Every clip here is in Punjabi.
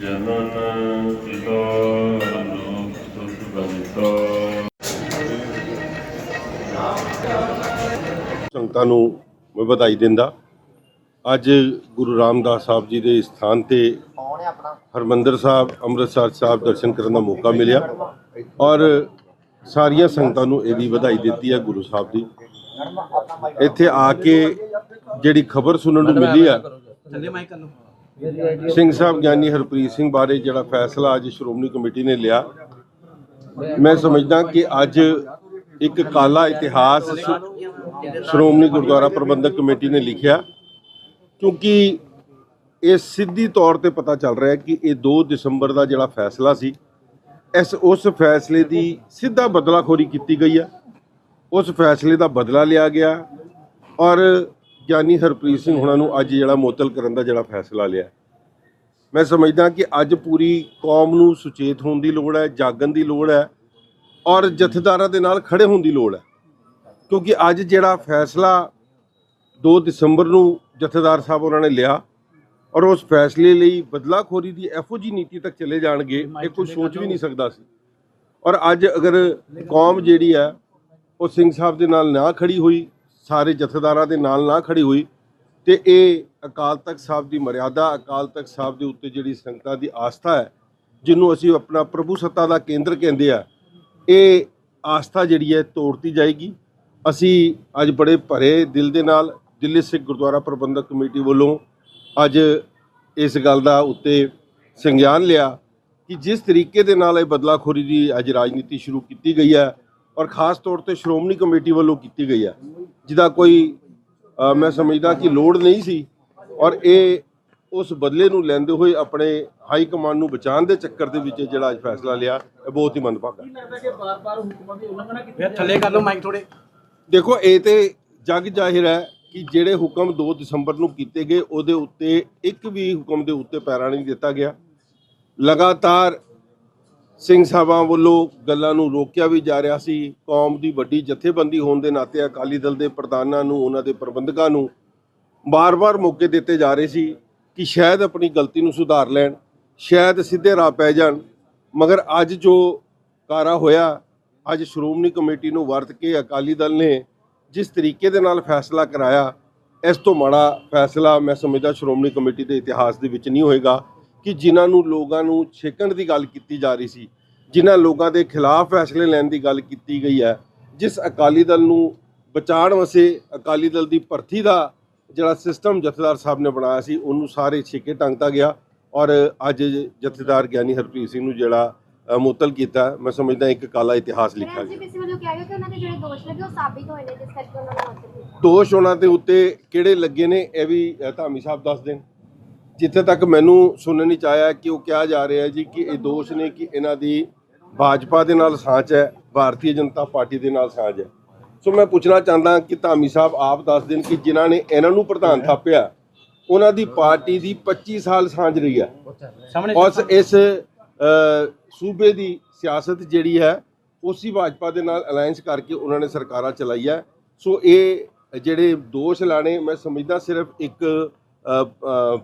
ਜਨਨ ਪਿਤਾ ਲੋਕ ਸੁਖ ਬੰਤਾ ਸੰਗਤਾਂ ਨੂੰ ਮੈਂ ਵਧਾਈ ਦਿੰਦਾ। ਅੱਜ ਗੁਰੂ ਰਾਮਦਾਸ ਸਾਹਿਬ ਜੀ ਦੇ ਸਥਾਨ ਤੇ ਹਰਮੰਦਰ ਸਾਹਿਬ, ਅੰਮ੍ਰਿਤਸਰ ਸਾਹਿਬ ਦਰਸ਼ਨ ਕਰਨ ਦਾ ਮੌਕਾ ਮਿਲਿਆ। ਔਰ ਸਾਰੀਆਂ ਸੰਗਤਾਂ ਨੂੰ ਇਹਦੀ ਵਧਾਈ ਦਿੱਤੀ ਹੈ ਗੁਰੂ ਸਾਹਿਬ ਦੀ। ਇੱਥੇ ਆ ਕੇ ਜਿਹੜੀ ਖਬਰ ਸੁਣਨ ਨੂੰ ਮਿਲੀ ਆ, ਸਿੰਘ ਸਾਹਿਬ ਗਿਆਨੀ ਹਰਪ੍ਰੀਤ ਸਿੰਘ ਬਾਰੇ ਜਿਹੜਾ ਫੈਸਲਾ ਅੱਜ ਸ਼੍ਰੋਮਣੀ ਕਮੇਟੀ ਨੇ ਲਿਆ, ਮੈਂ ਸਮਝਦਾ ਕਿ ਅੱਜ ਇੱਕ ਕਾਲਾ ਇਤਿਹਾਸ ਸ਼੍ਰੋਮਣੀ ਗੁਰਦੁਆਰਾ ਪ੍ਰਬੰਧਕ ਕਮੇਟੀ ਨੇ ਲਿਖਿਆ। ਕਿਉਂਕਿ ਇਹ ਸਿੱਧੀ ਤੌਰ ਤੇ ਪਤਾ ਚੱਲ ਰਿਹਾ ਹੈ ਕਿ ਇਹ 2 ਦਸੰਬਰ ਦਾ ਜਿਹੜਾ ਫੈਸਲਾ ਸੀ, ਇਸ, ਉਸ ਫੈਸਲੇ ਦੀ ਸਿੱਧਾ ਬਦਲਾਖੋਰੀ ਕੀਤੀ ਗਈ ਹੈ ਉਸ ਫੈਸਲੇ ਦਾ ਬਦਲਾ ਲਿਆ ਗਿਆ ਔਰ ਗਿਆਨੀ ਹਰਪ੍ਰੀਤ ਸਿੰਘ ਹੁਣਾਂ ਨੂੰ ਅੱਜ ਜਿਹੜਾ ਮੁਅੱਤਲ ਕਰਨ ਦਾ ਜਿਹੜਾ ਫੈਸਲਾ ਲਿਆ। ਮੈਂ ਸਮਝਦਾ ਕਿ ਅੱਜ ਪੂਰੀ ਕੌਮ ਨੂੰ ਸੁਚੇਤ ਹੋਣ ਦੀ ਲੋੜ ਹੈ, ਜਾਗਣ ਦੀ ਲੋੜ ਹੈ ਔਰ ਜਥੇਦਾਰਾਂ ਦੇ ਨਾਲ ਖੜੇ ਹੋਣ ਦੀ ਲੋੜ ਹੈ। ਕਿਉਂਕਿ ਅੱਜ ਜਿਹੜਾ ਫੈਸਲਾ 2 ਦਸੰਬਰ ਨੂੰ ਜਥੇਦਾਰ ਸਾਹਿਬ ਉਹਨਾਂ ਨੇ ਲਿਆ ਔਰ ਉਸ ਫੈਸਲੇ ਲਈ ਬਦਲਾਖੋਰੀ ਦੀ ਇਹੋ ਜੀ ਨੀਤੀ ਤੱਕ ਚਲੇ ਜਾਣਗੇ ਇਹ ਕੋਈ ਸੋਚ ਵੀ ਨਹੀਂ ਸਕਦਾ ਸੀ। ਔਰ ਅੱਜ ਅਗਰ ਕੌਮ ਜਿਹੜੀ ਹੈ ਉਹ ਸਿੰਘ ਸਾਹਿਬ ਦੇ ਨਾਲ ਨਾ ਖੜੀ ਹੋਈ ਸਾਰੇ ਜਥੇਦਾਰਾਂ ਦੇ ਨਾਲ ਨਾ ਖੜੀ ਹੋਈ ਤੇ ਇਹ ਅਕਾਲ ਤਖਤ ਸਾਹਿਬ ਦੀ ਮਰਿਆਦਾ ਅਕਾਲ ਤਖਤ ਸਾਹਿਬ ਦੇ ਉੱਤੇ ਜਿਹੜੀ ਸੰਗਤਾਂ ਦੀ ਆਸਥਾ ਹੈ ਜਿਹਨੂੰ ਅਸੀਂ ਆਪਣਾ ਪ੍ਰਭੂ ਸੱਤਾ ਦਾ ਕੇਂਦਰ ਕਹਿੰਦੇ ਆ ਇਹ ਆਸਥਾ ਜਿਹੜੀ ਹੈ ਤੋੜਤੀ ਜਾਏਗੀ। ਅਸੀਂ ਅੱਜ ਬੜੇ ਭਰੇ ਦਿਲ ਦੇ ਨਾਲ ਦਿੱਲੀ ਸਿੱਖ ਗੁਰਦੁਆਰਾ ਪ੍ਰਬੰਧਕ ਕਮੇਟੀ ਵੱਲੋਂ ਅੱਜ ਇਸ ਗੱਲ ਦਾ ਉੱਤੇ ਸੰਗਿਆਨ ਲਿਆ ਕਿ ਜਿਸ ਤਰੀਕੇ ਦੇ ਨਾਲ ਇਹ ਬਦਲਾਖੋਰੀ ਦੀ ਅੱਜ ਰਾਜਨੀਤੀ ਸ਼ੁਰੂ ਕੀਤੀ ਗਈ ਹੈ ਔਰ ਖਾਸ ਤੌਰ ਤੇ ਸ਼੍ਰੋਮਣੀ ਕਮੇਟੀ ਵੱਲੋਂ ਕੀਤੀ ਗਈ ਹੈ ਜਿਹਦਾ ਕੋਈ ਮੈਂ ਸਮਝਦਾ ਕਿ ਲੋੜ ਨਹੀਂ ਸੀ ਔਰ ਇਹ ਉਸ ਬਦਲੇ ਨੂੰ ਲੈਂਦੇ ਹੋਏ ਆਪਣੇ ਹਾਈ ਕਮਾਂਡ ਨੂੰ ਬਚਾਉਣ ਦੇ ਚੱਕਰ ਦੇ ਵਿੱਚ ਜਿਹੜਾ ਅੱਜ ਫੈਸਲਾ ਲਿਆ ਇਹ ਬਹੁਤ ਹੀ ਮੰਦਭਾਗਾ। ਥੱਲੇ ਕਰ ਲਓ ਮਾਈਕ ਥੋੜੇ ਦੇਖੋ ਇਹ ਤੇ ਜਗ ਜ਼ਾਹਿਰ ਹੈ ਕਿ ਜਿਹੜੇ ਹੁਕਮ 2 ਦਸੰਬਰ ਨੂੰ ਕੀਤੇ ਗਏ, ਉਹਦੇ ਉੱਤੇ ਇੱਕ ਵੀ ਹੁਕਮ ਦੇ ਉੱਤੇ ਪੈਰਾ ਨਹੀਂ ਦਿੱਤਾ ਗਿਆ। ਲਗਾਤਾਰ ਸਿੰਘ ਸਾਹਿਬਾਂ ਵੱਲੋਂ ਗੱਲਾਂ ਨੂੰ ਰੋਕਿਆ ਵੀ ਜਾ ਰਿਹਾ ਸੀ। ਕੌਮ ਦੀ ਵੱਡੀ ਜਥੇਬੰਦੀ ਹੋਣ ਦੇ ਨਾਤੇ ਅਕਾਲੀ ਦਲ ਦੇ ਪ੍ਰਧਾਨਾਂ ਨੂੰ, ਉਹਨਾਂ ਦੇ ਪ੍ਰਬੰਧਕਾਂ ਨੂੰ ਬਾਰ-ਬਾਰ ਮੌਕੇ ਦਿੱਤੇ ਜਾ ਰਹੇ ਸੀ ਕਿ ਸ਼ਾਇਦ ਆਪਣੀ ਗਲਤੀ ਨੂੰ ਸੁਧਾਰ ਲੈਣ, ਸ਼ਾਇਦ ਸਿੱਧੇ ਰਾਹ ਪੈ ਜਾਣ। ਮਗਰ ਅੱਜ ਜੋ ਕਾਰਾ ਹੋਇਆ, ਅੱਜ ਸ਼੍ਰੋਮਣੀ ਕਮੇਟੀ ਨੂੰ ਵਰਤ ਕੇ ਅਕਾਲੀ ਦਲ ਨੇ ਜਿਸ ਤਰੀਕੇ ਦੇ ਨਾਲ ਫੈਸਲਾ ਕਰਾਇਆ, ਇਸ ਤੋਂ ਮਾੜਾ ਫੈਸਲਾ ਮੈਂ ਸਮਝਦਾ ਸ਼੍ਰੋਮਣੀ ਕਮੇਟੀ ਦੇ ਇਤਿਹਾਸ ਦੇ ਵਿੱਚ ਨਹੀਂ ਹੋਏਗਾ ਕਿ ਜਿਨ੍ਹਾਂ ਨੂੰ ਲੋਕਾਂ ਨੂੰ ਛੇਕਣ ਦੀ ਗੱਲ ਕੀਤੀ ਜਾ ਰਹੀ ਸੀ, ਜਿਨ੍ਹਾਂ ਲੋਕਾਂ ਦੇ ਖਿਲਾਫ ਫੈਸਲੇ ਲੈਣ ਦੀ ਗੱਲ ਕੀਤੀ ਗਈ ਹੈ, ਜਿਸ ਅਕਾਲੀ ਦਲ ਨੂੰ ਬਚਾਉਣ ਵਾਸਤੇ ਅਕਾਲੀ ਦਲ ਦੀ ਭਰਤੀ ਦਾ ਜਿਹੜਾ ਸਿਸਟਮ ਜਥੇਦਾਰ ਸਾਹਿਬ ਨੇ ਬਣਾਇਆ ਸੀ, ਉਹਨੂੰ ਸਾਰੇ ਛੇਕੇ ਟੰਗਤਾ ਗਿਆ ਔਰ ਅੱਜ ਜਥੇਦਾਰ ਗਿਆਨੀ ਹਰਪ੍ਰੀਤ ਸਿੰਘ ਨੂੰ ਜਿਹੜਾ ਅ, ਮੁਅੱਤਲ ਕੀਤਾ। ਮੈਂ ਸਮਝਦਾ ਇੱਕ ਕਾਲਾ ਇਤਿਹਾਸ ਲਿਖਿਆ ਗਿਆ। ਐਸਜੀਪੀਸੀ ਵੱਲੋਂ ਕਿਹਾ ਗਿਆ ਕਿ ਉਹਨਾਂ ਦੇ ਜਿਹੜੇ ਦੋਸ਼ ਲੱਗੇ ਉਹ ਸਾਬਿਤ ਹੋਏ ਨੇ ਜਿਸ ਕਰਕੇ ਉਹਨਾਂ ਨੂੰ ਹੱਥ ਕੀਤਾ। ਦੋਸ਼ ਉਹਨਾਂ ਦੇ ਉੱਤੇ ਕਿਹੜੇ ਲੱਗੇ ਨੇ ਇਹ ਵੀ ਧਾਮੀ ਸਾਹਿਬ ਦੱਸ ਦੇਣ। ਜਿੱਥੇ ਤੱਕ ਮੈਨੂੰ ਸੁਣਨ ਵਿੱਚ ਆਇਆ ਕਿ ਉਹ ਕਿਹਾ ਜਾ ਰਿਹਾ ਜੀ ਕਿ ਇਹ ਦੋਸ਼ ਨੇ ਕਿ ਇਹਨਾਂ ਦੀ ਭਾਜਪਾ ਦੇ ਨਾਲ ਸਾਂਝ ਹੈ ਭਾਰਤੀ ਜਨਤਾ ਪਾਰਟੀ ਦੇ ਨਾਲ ਸਾਂਝ ਹੈ। ਸੋ ਮੈਂ ਪੁੱਛਣਾ ਚਾਹੁੰਦਾ ਕਿ ਧਾਮੀ ਸਾਹਿਬ ਆਪ ਦੱਸ ਦੇਣ ਕਿ ਜਿਨ੍ਹਾਂ ਨੇ ਇਹਨਾਂ ਨੂੰ ਪ੍ਰਧਾਨ ਥਾਪਿਆ ਉਹਨਾਂ ਦੀ ਪਾਰਟੀ ਦੀ 25 ਸਾਲ ਸਾਂਝ ਰਹੀ ਹੈ। ਉਸ ਇਸ ਸੂਬੇ ਦੀ ਸਿਆਸਤ ਜਿਹੜੀ ਹੈ ਉਸੇ ਭਾਜਪਾ ਦੇ ਨਾਲ ਅਲਾਈਅੰਸ ਕਰਕੇ ਉਹਨਾਂ ਨੇ ਸਰਕਾਰਾਂ ਚਲਾਈ ਹੈ ਸੋ ਇਹ ਜਿਹੜੇ ਦੋਸ਼ ਲਾਣੇ ਮੈਂ ਸਮਝਦਾ ਸਿਰਫ ਇੱਕ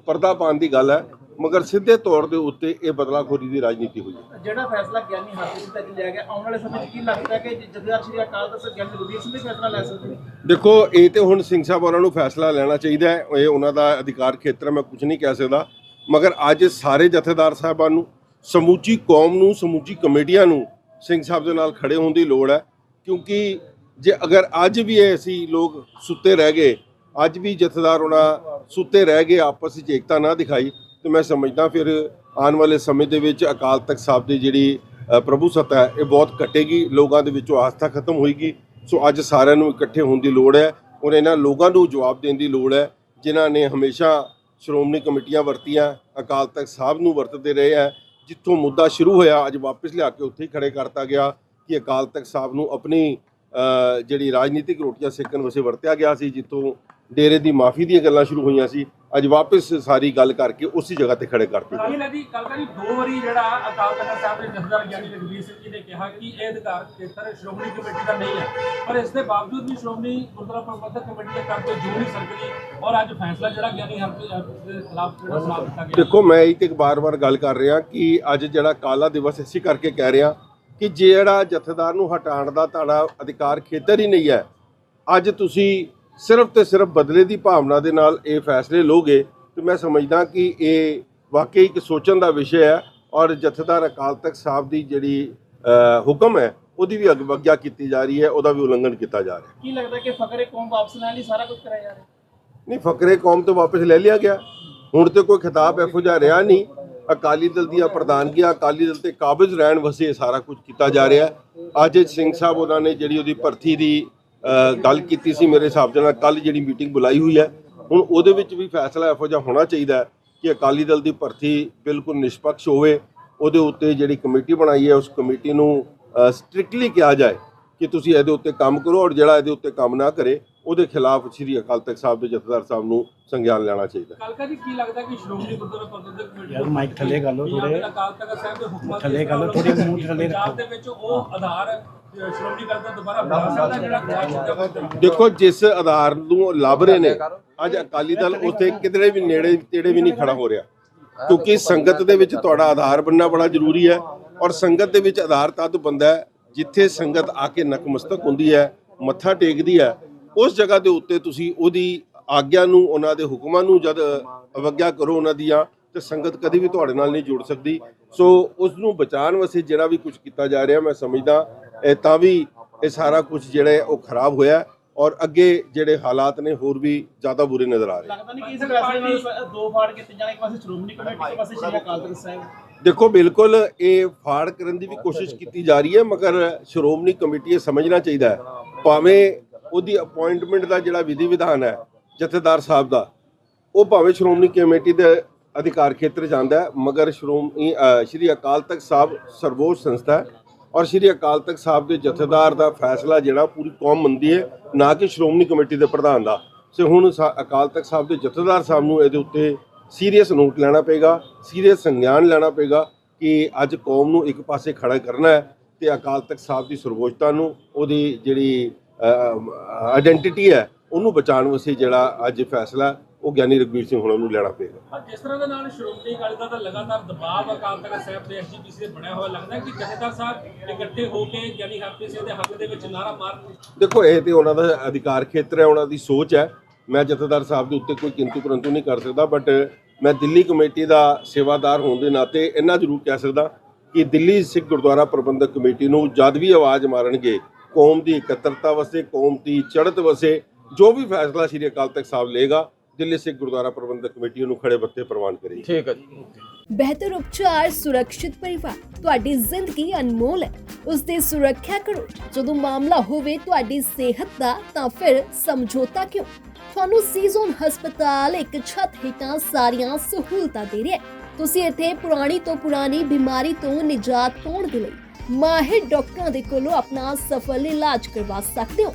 ਪਰਦਾ ਪਾਉਣ ਦੀ ਗੱਲ ਹੈ ਮਗਰ ਸਿੱਧੇ ਤੌਰ ਦੇ ਉੱਤੇ ਇਹ ਬਦਲਾਖੋਰੀ ਦੀ ਰਾਜਨੀਤੀ ਹੋਈ ਹੈ। ਜਿਹੜਾ ਫੈਸਲਾ ਗਿਆਨੀ ਹਰਪ੍ਰੀਤ ਤੱਕ ਲਿਆ ਗਿਆ ਆਉਣ ਵਾਲੇ ਸਮੇਂ 'ਚ ਕੀ ਲੱਗਦਾ ਹੈ ਕਿ ਜਥੇਦਾਰ ਸ਼੍ਰੀ ਅਕਾਲ ਤਖਤ ਸਾਹਿਬ ਗਿਆਨੀ ਗੁਰਦੀਪ ਸਿੰਘ ਵੀ ਫੈਸਲਾ ਲੈ ਸਕਦੇ ਦੇਖੋ ਇਹ ਤੇ ਹੁਣ ਸਿੰਘ ਸਾਹਿਬ ਉਹਨਾਂ ਨੂੰ ਫੈਸਲਾ ਲੈਣਾ ਚਾਹੀਦਾ ਹੈ ਇਹ ਉਹਨਾਂ ਦਾ ਅਧਿਕਾਰ ਖੇਤਰ ਮੈਂ ਕੁਝ ਨਹੀਂ ਕਹਿ ਸਕਦਾ। ਮਗਰ ਅੱਜ ਸਾਰੇ ਜਥੇਦਾਰ ਸਾਹਿਬਾਨ ਨੂੰ ਸਮੂਚੀ ਕੌਮ ਨੂੰ, ਸਮੂਚੀ ਕਮੇਟੀਆਂ ਨੂੰ ਸਿੰਘ ਸਾਹਿਬ ਦੇ ਨਾਲ ਖੜੇ ਹੋਣ ਦੀ ਲੋੜ ਹੈ। ਕਿਉਂਕਿ ਜੇ ਅਗਰ ਅੱਜ ਵੀ ਅਸੀਂ ਲੋਕ ਸੁੱਤੇ ਰਹਿ ਗਏ, ਅੱਜ ਵੀ ਜਥੇਦਾਰ ਉਹਨਾਂ ਸੁੱਤੇ ਰਹਿ ਗਏ, ਆਪਸ ਵਿੱਚ ਏਕਤਾ ਨਾ ਦਿਖਾਈ, ਤੇ ਮੈਂ ਸਮਝਦਾ ਫਿਰ ਆਉਣ ਵਾਲੇ ਸਮੇਂ ਦੇ ਵਿੱਚ ਅਕਾਲ ਤਖਤ ਸਾਹਿਬ ਦੀ ਜਿਹੜੀ ਪ੍ਰਭੂ ਸੱਤਾ ਹੈ, ਇਹ ਬਹੁਤ ਘਟੇਗੀ, ਲੋਕਾਂ ਦੇ ਵਿੱਚੋਂ ਆਸਥਾ ਖਤਮ ਹੋਏਗੀ। ਸੋ ਅੱਜ ਸਾਰਿਆਂ ਨੂੰ ਇਕੱਠੇ ਹੋਣ ਦੀ ਲੋੜ ਹੈ ਔਰ ਇਹਨਾਂ ਲੋਕਾਂ ਨੂੰ ਜਵਾਬ ਦੇਣ ਦੀ ਲੋੜ ਹੈ, ਜਿਨ੍ਹਾਂ ਨੇ ਹਮੇਸ਼ਾ ਸ਼੍ਰੋਮਣੀ ਕਮੇਟੀਆਂ ਵਰਤੀਆਂ, ਅਕਾਲ ਤਖਤ ਸਾਹਿਬ ਨੂੰ ਵਰਤਦੇ ਰਹੇ ਹੈ। ਜਿੱਥੋਂ ਮੁੱਦਾ ਸ਼ੁਰੂ ਹੋਇਆ, ਅੱਜ ਵਾਪਸ ਲਿਆ ਕੇ ਉੱਥੇ ਹੀ ਖੜੇ ਕਰਤਾ ਗਿਆ ਕਿ ਅਕਾਲ ਤਖਤ ਸਾਹਿਬ ਨੂੰ ਆਪਣੀ ਜਿਹੜੀ ਰਾਜਨੀਤਿਕ ਰੋਟੀਆਂ ਸੇਕਣ ਵਾਸਤੇ ਵਰਤਿਆ ਗਿਆ ਸੀ, ਜਿੱਥੋਂ ਡੇਰੇ ਦੀ ਮਾਫੀ ਦੀਆਂ ਗੱਲਾਂ ਸ਼ੁਰੂ ਹੋਈਆਂ ਸੀ। ਅੱਜ ਵਾਪਸ ਸਾਰੀ ਗੱਲ ਕਰਕੇ ਉਸੇ ਜਗ੍ਹਾ ਤੇ ਖੜੇ ਕਰਤੀ ਕਾਲੀ ਨਦੀ ਕੱਲ ਕਰੀ ਦੋ ਵਾਰੀ ਜਿਹੜਾ ਅਕਾਲ ਤਖਤ ਸਾਹਿਬ ਦੇ ਜਥੇਦਾਰ ਗਿਆਨੀ ਰਘਵੀਰ ਸਿੰਘ ਜੀ ਨੇ ਕਿਹਾ ਕਿ ਇਹ ਅਧਿਕਾਰ ਖੇਤਰ ਸ਼੍ਰੋਮਣੀ ਕਮੇਟੀ ਦਾ ਨਹੀਂ ਹੈ। ਪਰ ਇਸ ਦੇ ਬਾਵਜੂਦ ਵੀ ਸ਼੍ਰੋਮਣੀ ਗੁਰਦੁਆਰਾ ਪ੍ਰਬੰਧਕ ਕਮੇਟੀ ਦੇ ਕਰਕੇ ਜੂ ਨਹੀਂ ਸਕਦੀ ਔਰ ਅੱਜ ਫੈਸਲਾ ਜਿਹੜਾ ਗਿਆਨੀ ਹਰਪ੍ਰੀਤ ਦੇ ਖਿਲਾਫ ਜਿਹੜਾ ਸੁਣਾ ਦਿੱਤਾ ਗਿਆ। ਦੇਖੋ ਮੈਂ ਇਹ ਤੇ ਬਾਰ-ਬਾਰ ਗੱਲ ਕਰ ਰਿਹਾ ਕਿ ਅੱਜ ਜਿਹੜਾ ਕਾਲਾ ਦਿਵਸ ਇਸੇ ਕਰਕੇ ਕਹਿ ਰਿਹਾ ਕਿ ਜਿਹੜਾ ਜਥੇਦਾਰ ਨੂੰ ਹਟਾਉਣ ਦਾ ਤੁਹਾਡਾ ਅਧਿਕਾਰ ਖੇਤਰ ਹੀ ਨਹੀਂ ਹੈ। ਅੱਜ ਤੁਸੀਂ ਸਿਰਫ ਤੇ ਸਿਰਫ ਬਦਲੇ ਦੀ ਭਾਵਨਾ ਦੇ ਨਾਲ ਇਹ ਫੈਸਲੇ ਲੋਗੇ ਤੇ ਮੈਂ ਸਮਝਦਾ ਕਿ ਇਹ ਵਾਕਈ ਇੱਕ ਸੋਚਣ ਦਾ ਵਿਸ਼ਾ ਹੈ ਔਰ ਜਥੇਦਾਰ ਅਕਾਲ ਤਖਤ ਸਾਹਿਬ ਦੀ ਜਿਹੜੀ ਹੁਕਮ ਹੈ ਉਹਦੀ ਵੀ ਅਗਵੱਗਿਆ ਕੀਤੀ ਜਾ ਰਹੀ ਹੈ ਉਹਦਾ ਵੀ ਉਲੰਘਣ ਕੀਤਾ ਜਾ ਰਿਹਾ ਕੀ ਲੱਗਦਾ ਕਿ ਫਕਰੇ ਕੌਮ ਵਾਪਸ ਲੈਣ ਲਈ ਸਾਰਾ ਕੁਝ ਕਰਾਇਆ ਜਾ ਰਿਹਾ ਨਹੀਂ ਫਕਰੇ ਕੌਮ ਤੋਂ ਵਾਪਸ ਲੈ ਲਿਆ ਗਿਆ। ਹੁਣ ਤੇ ਕੋਈ ਖਿਤਾਬ ਇਹੋ ਜਿਹਾ ਰਿਹਾ ਨਹੀਂ। ਅਕਾਲੀ ਦਲ ਦੀਆਂ ਪ੍ਰਧਾਨਗੀਆਂ ਅਕਾਲੀ ਦਲ ਤੇ ਕਾਬਜ਼ ਰਹਿਣ ਵਸੇ ਸਾਰਾ ਕੁਝ ਕੀਤਾ ਜਾ ਰਿਹਾ ਹੈ। ਅੱਜ ਸਿੰਘ ਸਾਹਿਬ ਉਹਨਾਂ ਨੇ ਜਿਹੜੀ ਉਹਦੀ ਭਰਤੀ ਦੀ ਗੱਲ ਕੀਤੀ ਸੀ ਮੇਰੇ ਹਿਸਾਬ ਦੇ ਨਾਲ ਕੱਲ ਜਿਹੜੀ ਮੀਟਿੰਗ ਬੁਲਾਈ ਹੋਈ ਹੈ ਹੁਣ ਉਹਦੇ ਵਿੱਚ ਵੀ ਫੈਸਲਾ ਇਹੋ ਜਿਹਾ ਹੋਣਾ ਚਾਹੀਦਾ ਹੈ ਕਿ ਅਕਾਲੀ ਦਲ ਦੀ ਭਰਤੀ ਬਿਲਕੁਲ ਨਿਸ਼ਪਕਸ਼ ਹੋਵੇ ਉਹਦੇ ਉੱਤੇ ਜਿਹੜੀ ਕਮੇਟੀ ਬਣਾਈ ਹੈ ਉਸ ਕਮੇਟੀ ਨੂੰ ਸਟ੍ਰਿਕਟਲੀ ਕਿਹਾ ਜਾਏ ਕਿ ਤੁਸੀਂ ਇਹਦੇ ਉੱਤੇ ਕੰਮ ਕਰੋ ਔਰ ਜਿਹੜਾ ਇਹਦੇ ਉੱਤੇ ਕੰਮ ਨਾ ਕਰੇ ਉਹਦੇ ਖਿਲਾਫ ਸ੍ਰੀ ਅਕਾਲ ਤਖਤ ਸਾਹਿਬ ਦੇ ਜਥੇਦਾਰ ਸਾਹਿਬ ਨੂੰ ਸੰਗਿਆਨ ਲੈਣਾ ਚਾਹੀਦਾ ਕਾਲਕਾ ਜੀ ਕੀ ਲੱਗਦਾ ਕਿ ਸ਼੍ਰੋਮਣੀ ਗੁਰਦੁਆਰਾ ਪ੍ਰਬੰਧਕ ਕਮੇਟੀ ਯਾਰ ਮਾਈਕ ਥੱਲੇ ਕਰ ਲਓ। ਫਿਰ ਅਕਾਲ ਤਖਤ ਸਾਹਿਬ ਦੇ ਹੁਕਮਾਂ ਥੱਲੇ ਕਰ ਲਓ, ਥੋੜ੍ਹੇ ਮੂੰਹ ਥੱਲੇ ਪੰਜਾਬ ਰੱਖੋ। ਦੇ ਵਿੱਚ ਉਹ ਆਧਾਰ ਅ, ਸ਼੍ਰੋਮਣੀ ਕਰਦਾ ਦੁਬਾਰਾ ਬਣਾ ਸਕਦਾ ਜਿਹੜਾ ਖਿਆਲ ਕੀਤਾ ਦੇਖੋ ਜਿਸ ਆਧਾਰ ਨੂੰ ਲੱਭ ਰਹੇ ਨੇ ਅੱਜ ਅਕਾਲੀ ਦਲ ਉੱਥੇ ਕਿਧਰੇ ਵੀ ਨੇੜੇ ਤੇੜੇ ਵੀ ਨਹੀਂ ਖੜਾ ਹੋ ਰਿਹਾ। ਕਿਉਂਕਿ ਸੰਗਤ ਦੇ ਵਿੱਚ ਤੁਹਾਡਾ ਆਧਾਰ ਬਣਨਾ ਬੜਾ ਜ਼ਰੂਰੀ ਹੈ ਔਰ ਸੰਗਤ ਦੇ ਵਿੱਚ ਆਧਾਰ ਤਦ ਬੰਦਾ ਹੈ ਜਿੱਥੇ ਸੰਗਤ ਆ ਕੇ ਨਕਮਸਤਕ ਹੁੰਦੀ ਹੈ ਮੱਥਾ ਟੇਕਦੀ ਹੈ। ਉਸ ਜਗ੍ਹਾ ਦੇ ਉੱਤੇ ਤੁਸੀਂ ਉਹਦੀ ਆਗਿਆ ਨੂੰ ਉਹਨਾਂ ਦੇ ਹੁਕਮਾਂ ਨੂੰ ਜਦ ਅਵਗਿਆ ਕਰੋ ਉਹਨਾਂ ਦੀਆਂ ਤੇ ਸੰਗਤ ਕਦੀ ਵੀ ਤੁਹਾਡੇ ਨਾਲ ਨਹੀਂ ਜੁੜ ਸਕਦੀ। ਸੋ ਉਸ ਨੂੰ ਬਚਾਉਣ ਵਾਸਤੇ ਜਿਹੜਾ ਵੀ ਕੁਝ ਕੀਤਾ ਜਾ ਰਿਹਾ ਮੈਂ ਸਮਝਦਾ ਇਹ ਤਾਂ ਵੀ ਇਹ ਸਾਰਾ ਕੁਝ ਜਿਹੜਾ ਉਹ ਖਰਾਬ ਹੋਇਆ ਔਰ ਅੱਗੇ ਜਿਹੜੇ ਹਾਲਾਤ ਨੇ ਹੋਰ ਵੀ ਜ਼ਿਆਦਾ ਬੁਰੇ ਨਜ਼ਰ ਆ ਰਹੇ ਲੱਗਦਾ ਨਹੀਂ ਕਿ ਇਸ ਫੈਸਲੇ ਨਾਲ ਸ- ਦੋ ਫਾੜ ਕੀਤੇ ਜਾਣ ਇੱਕ ਪਾਸੇ ਸ਼੍ਰੋਮਣੀ ਕਮੇਟੀ ਇੱਕ ਪਾਸੇ ਸ਼੍ਰੀ ਅਕਾਲ ਤਖਤ ਸਾਹਿਬ। ਦੇਖੋ ਬਿਲਕੁਲ ਇਹ ਫਾੜ ਕਰਨ ਦੀ ਵੀ ਕੋਸ਼ਿਸ਼ ਕੀਤੀ ਜਾ ਰਹੀ ਹੈ ਮਗਰ ਸ਼੍ਰੋਮਣੀ ਕਮੇਟੀ ਇਹ ਸਮਝਣਾ ਚਾਹੀਦਾ ਹੈ। ਭਾਵੇਂ ਉਹਦੀ ਅਪਾਇੰਟਮੈਂਟ ਦਾ ਜਿਹੜਾ ਵਿਧੀ ਵਿਧਾਨ ਹੈ ਜਥੇਦਾਰ ਸਾਹਿਬ ਦਾ ਉਹ ਭਾਵੇਂ ਸ਼੍ਰੋਮਣੀ ਕਮੇਟੀ ਦੇ ਅਧਿਕਾਰ ਖੇਤਰ ਜਾਂਦਾ ਮਗਰ ਸ਼੍ਰੋਮਣੀ ਸ਼੍ਰੀ ਅਕਾਲ ਤਖਤ ਸਾਹਿਬ ਸਰਵੋਚ ਸੰਸਥਾ ਹੈ ਔਰ ਸ਼੍ਰੀ ਅਕਾਲ ਤਖਤ ਸਾਹਿਬ ਦੇ ਜਥੇਦਾਰ ਦਾ ਫੈਸਲਾ ਜਿਹੜਾ ਪੂਰੀ ਕੌਮ ਮੰਨਦੀ ਹੈ, ਨਾ ਕਿ ਸ਼੍ਰੋਮਣੀ ਕਮੇਟੀ ਦੇ ਪ੍ਰਧਾਨ ਦਾ। ਸੋ ਹੁਣ ਸਾ- ਅਕਾਲ ਤਖਤ ਸਾਹਿਬ ਦੇ ਜਥੇਦਾਰ ਸਾਹਿਬ ਨੂੰ ਇਹਦੇ ਉੱਤੇ ਸੀਰੀਅਸ ਨੋਟ ਲੈਣਾ ਪਏਗਾ ਸੀਰੀਅਸ ਸੰਗਿਆਨ ਲੈਣਾ ਪਏਗਾ ਕਿ ਅੱਜ ਕੌਮ ਨੂੰ ਇੱਕ ਪਾਸੇ ਖੜਾ ਕਰਨਾ ਹੈ ਤੇ ਅਕਾਲ ਤਖਤ ਸਾਹਿਬ ਦੀ ਸਰਵੋਚਤਾ ਨੂੰ, ਉਹਦੀ ਜਿਹੜੀ ਆਇਡੈਂਟੀਟੀ ਹੈ, ਉਹਨੂੰ ਬਚਾਉਣ ਵਾਸਤੇ ਜਿਹੜਾ ਅੱਜ ਫੈਸਲਾ ਉਹ ਗਿਆਨੀ ਰਘਬੀਰ ਸਿੰਘ ਹੁਣਾਂ ਨੂੰ ਲੈਣਾ ਪਏਗਾ। ਪਰ ਜਿਸ ਤਰ੍ਹਾਂ ਦੇ ਨਾਲ ਸ਼੍ਰੋਮਣੀ ਅਕਾਲੀ ਦਲ ਦਾ ਲਗਾਤਾਰ ਦਬਾਅ ਅਕਾਲ ਤਖਤ ਸਾਹਿਬ ਦੇ ਐਸਜੀਪੀਸੀ ਦੇ ਬਣਿਆ ਹੋਇਆ। ਲੱਗਦਾ ਕਿ ਜਥੇਦਾਰ ਸਾਹਿਬ ਇਕੱਠੇ ਹੋ ਕੇ ਗਿਆਨੀ ਹਰਪ੍ਰੀਤ ਸਿੰਘ ਦੇ ਹੱਕ ਦੇ ਵਿੱਚ ਨਾਰਾ ਮਾਰਨ ਦੇਖੋ ਇਹ ਤੇ ਉਹਨਾਂ ਦਾ ਅਧਿਕਾਰ ਖੇਤਰ ਹੈ ਉਹਨਾਂ ਦੀ ਸੋਚ ਹੈ। ਮੈਂ ਜਥੇਦਾਰ ਸਾਹਿਬ ਦੇ ਉੱਤੇ ਕੋਈ ਕਿੰਤੂ ਪਰੰਤੂ ਨਹੀਂ ਕਰ ਸਕਦਾ ਬਟ ਮੈਂ ਦਿੱਲੀ ਕਮੇਟੀ ਦਾ ਸੇਵਾਦਾਰ ਹੋਣ ਦੇ ਨਾਤੇ ਇੰਨਾ ਜ਼ਰੂਰ ਕਹਿ ਸਕਦਾ ਕਿ ਦਿੱਲੀ ਸਿੱਖ ਗੁਰਦੁਆਰਾ ਪ੍ਰਬੰਧਕ ਕਮੇਟੀ ਨੂੰ ਜਦ ਵੀ ਆਵਾਜ਼ ਮਾਰਨਗੇ ਕੌਮ ਦੀ ਇਕੱਤਰਤਾ ਵਾਸਤੇ ਕੌਮ ਦੀ ਚੜ੍ਹਤ ਵਾਸਤੇ ਜੋ ਵੀ ਫੈਸਲਾ ਸ਼੍ਰੀ ਅਕਾਲ ਤਖਤ ਸਾਹਿਬ ਲਏਗਾ ਦਿੱਲੀ ਸਿੱਖ ਗੁਰਦੁਆਰਾ ਪ੍ਰਬੰਧਕ ਕਮੇਟੀ ਉਹਨੂੰ ਖੜੇ ਬੱਤੇ ਪ੍ਰਵਾਨ ਕਰੇਗੀ ਬਿਹਤਰ ਉਪਚਾਰ ਸੁਰੱਖਿਅਤ ਪਰਿਵਾਰ ਤੁਹਾਡੀ ਜ਼ਿੰਦਗੀ ਅਨਮੋਲ ਹੈ। ਉਸ ਦੀ ਸੁਰੱਖਿਆ ਕਰੋ। ਜਦੋਂ ਮਾਮਲਾ ਹੋਵੇ ਤੁਹਾਡੀ ਸਿਹਤ ਦਾ ਤਾਂ ਫਿਰ ਸਮਝੌਤਾ ਕਿਉਂ? ਤੁਹਾਨੂੰ ਸੀਜ਼ਨ ਹਸਪਤਾਲ ਇੱਕ ਛੱਤ ਹੇਠਾਂ ਸਾਰੀਆਂ ਸਹੂਲਤਾਂ ਦੇ ਰਿਹਾ ਹੈ। ਤੁਸੀਂ ਇੱਥੇ ਪੁਰਾਣੀ ਤੋਂ ਪੁਰਾਣੀ ਬਿਮਾਰੀ ਤੋਂ ਨਿਜਾਤ ਪਾਉਣ ਦੇ ਲਈ ਮਾਹਿਰ ਡਾਕਟਰਾਂ ਦੇ ਕੋਲੋਂ ਆਪਣਾ ਸਫਲ ਇਲਾਜ ਕਰਵਾ ਸਕਦੇ ਹੋ।